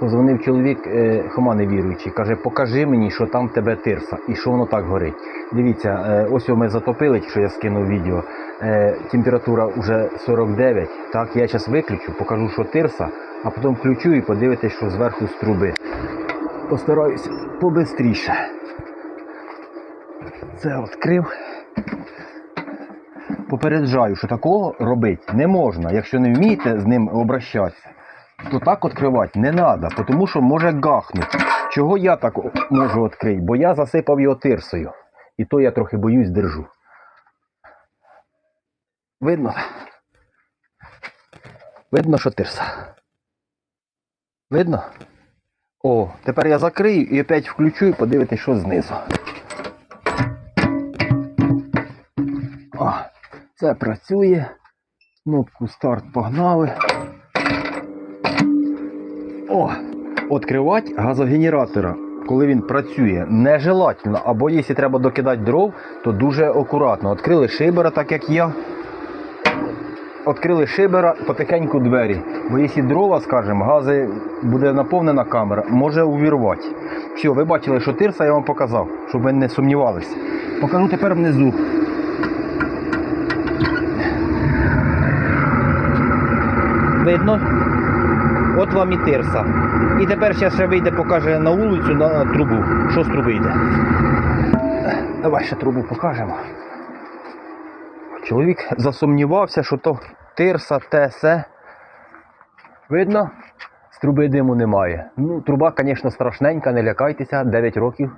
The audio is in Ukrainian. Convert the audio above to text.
Позвонив чоловік, е, Хома невіруючий, каже, покажи мені, що там тебе тирса і що воно так горить. Дивіться, е, ось ми затопили, що я скинув відео. Е, температура вже 49. Так, я зараз виключу, покажу, що тирса, а потім включу і подивитесь, що зверху з труби. Постараюся побистріше. Це відкрив. Попереджаю, що такого робити не можна. Якщо не вмієте з ним обращатися, то так відкривати не треба, тому що може гахнути. Чого я так можу відкрити? Бо я засипав його тирсою. І то я трохи боюсь держу. Видно? Видно, що тирса. Видно? О, тепер я закрию і опять включу і подивитись, що знизу. О, це працює. Кнопку старт погнали. Откривати газогенератора, коли він працює, нежелательно. Або якщо треба докидати дров, то дуже акуратно. Відкрили шибера, так як я. Відкрили шибера, потихеньку двері. Бо якщо дрова, скажімо, гази буде наповнена камера, може увірвати. Все, ви бачили, що тирса я вам показав, щоб ви не сумнівалися. Покажу тепер внизу. Видно? От вам і тирса. І тепер ще ще вийде, покаже на вулицю на трубу. Що з труби йде? Давай ще трубу покажемо. Чоловік засумнівався, що то тирса, тесе. Видно? З труби диму немає. Ну, труба, звісно, страшненька, не лякайтеся, 9 років.